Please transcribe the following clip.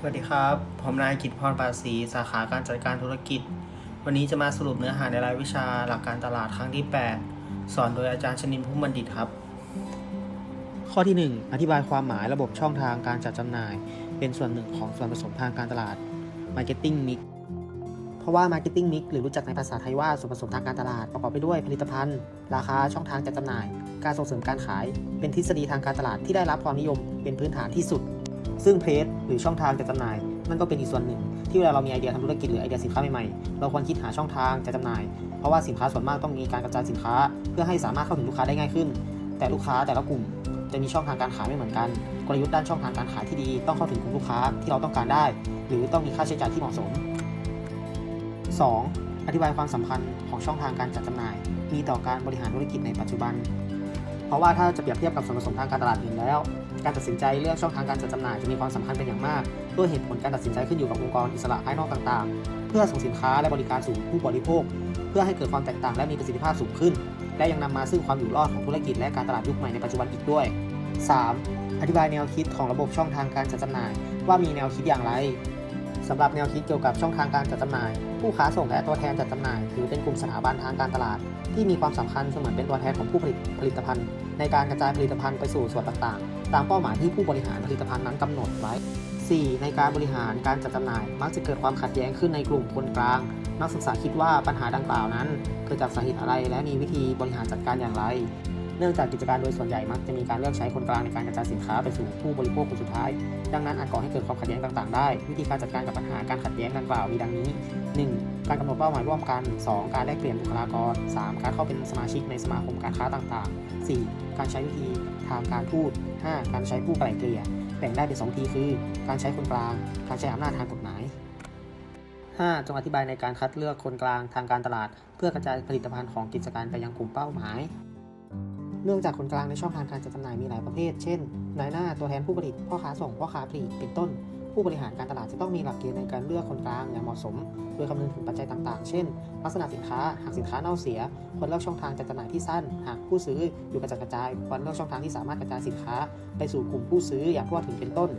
สวัสดีครับ ผมนายกิตพรปราศีสาขาการจัดการธุรกิจ วันนี้จะมาสรุปเนื้อหาในรายวิชาหลักการตลาดครั้งที่ 8 สอนโดยอาจารย์ชนินพุ่มบัณฑิตครับ ข้อที่ 1 อธิบายความหมายระบบช่องทางการจัดจำหน่าย เป็นส่วนหนึ่งของส่วนผสมทางการตลาด Marketing Mix เพราะว่า Marketing Mix หรือรู้จักในภาษาไทยว่าส่วนผสมทางการตลาดประกอบไปด้วยผลิตภัณฑ์ ราคาช่องทางจัดจำหน่าย การส่งเสริมการขาย เป็นทฤษฎีทางการตลาดที่ได้รับความนิยม เป็นพื้นฐานที่สุด ซึ่งเพจหรือช่องทางจัดจำหน่ายนั่นก็เป็นอีกส่วนหนึ่ง ที่เวลาเรามีไอเดียทำธุรกิจหรือไอเดียสินค้าใหม่ๆ เราควรคิดหาช่องทางจัดจำหน่าย เพราะว่าสินค้าส่วนมากต้องมีการกระจายสินค้า เพื่อให้สามารถเข้าถึงลูกค้าได้ง่ายขึ้น แต่ลูกค้าแต่ละกลุ่มจะมีช่องทางการขายไม่เหมือนกัน กลยุทธ์ด้านช่องทางการขายที่ดี ต้องเข้าถึงกลุ่มลูกค้าที่เราต้องการได้ หรือต้องมีค่าใช้จ่ายที่เหมาะสม 2. อธิบายความสำคัญของช่องทางการจัดจำหน่าย มีต่อการบริหารธุรกิจในปัจจุบัน เพราะว่าถ้าจะเปรียบเทียบกับส่วนผสมทางการตลาดอื่นแล้ว การตัดสินใจเลือกช่องทางการจัดจำหน่ายจะมีความสำคัญเป็นอย่างมากด้วยเหตุผลการตัดสินใจขึ้นอยู่กับองค์กรอิสระภายนอกต่างๆ เพื่อส่งสินค้าและบริการสู่ผู้บริโภค เพื่อให้เกิดความแตกต่างและมีประสิทธิภาพสูงขึ้น และยังนำมาซึ่งความอยู่รอดของธุรกิจและการตลาดยุคใหม่ในปัจจุบันอีกด้วย 3. อธิบายแนวคิดของระบบช่องทางการจัดจำหน่าย ว่ามีแนวคิดอย่างไร สำหรับแนวคิดเกี่ยวกับช่องทางการจัดจำหน่าย ผู้ค้าส่งและตัวแทนจัดจำหน่าย ถือเป็นกลุ่มสถาบันทางการตลาด ที่มีความสำคัญเสมือนเป็นตัวแทนของผู้ผลิตผลิตภัณฑ์ ในการกระจายผลิตภัณฑ์ไปสู่ส่วนต่างๆ ตามเป้าหมายที่ผู้บริหารผลิตภัณฑ์นั้นกำหนดไว้ 4. ในการบริหารการจัดจำหน่าย มักจะเกิดความขัดแย้งขึ้นในกลุ่มคนกลาง นักศึกษาคิดว่าปัญหาดังกล่าวนั้น เกิดจากสาเหตุอะไรและมีวิธีบริหารจัดการอย่างไร เนื่องจากกิจการโดยส่วนใหญ่มักจะมีการเลือกใช้คนกลางในการกระจายสินค้าไปสู่ผู้บริโภคคนสุดท้าย ดังนั้นอาจก่อให้เกิดความขัดแย้งต่างๆ ได้ วิธีการจัดการกับปัญหาการขัดแย้งดังกล่าวมีดังนี้ 1. การกำหนดเป้าหมายร่วมกัน 2. การแลกเปลี่ยนบุคลากร 3. การเข้าเป็นสมาชิกในสมาคมการค้าต่างๆ 4. การใช้วิธีทางการทูต 5. การใช้ผู้ไกล่เกลี่ยแบ่งได้เป็น2ทีคือ การใช้คนกลาง การใช้อำนาจทางกฎหมาย 5. จงอธิบายในการคัดเลือกคนกลางทางการตลาด เพื่อกระจายผลิตภัณฑ์ของกิจการไปยังกลุ่มเป้าหมาย เนื่องจากคนกลางในช่องทางการจัดจำหน่ายมีหลายประเภท เช่น นายหน้า ตัวแทนผู้ผลิต พ่อค้าส่ง พ่อค้าปลีก เป็นต้น ผู้บริหารการตลาดจะต้องมีหลักเกณฑ์ในการเลือกคนกลางอย่างเหมาะสม โดยคำนึงถึงปัจจัยต่างๆ เช่น ลักษณะสินค้า หากสินค้าเน่าเสีย ควรเลือกช่องทางจัดจำหน่ายที่สั้น หากผู้ซื้ออยู่กระจัดกระจาย ควรเลือกช่องทางที่สามารถกระจายสินค้า ไปสู่กลุ่มผู้ซื้ออย่างทั่วถึงเป็นต้น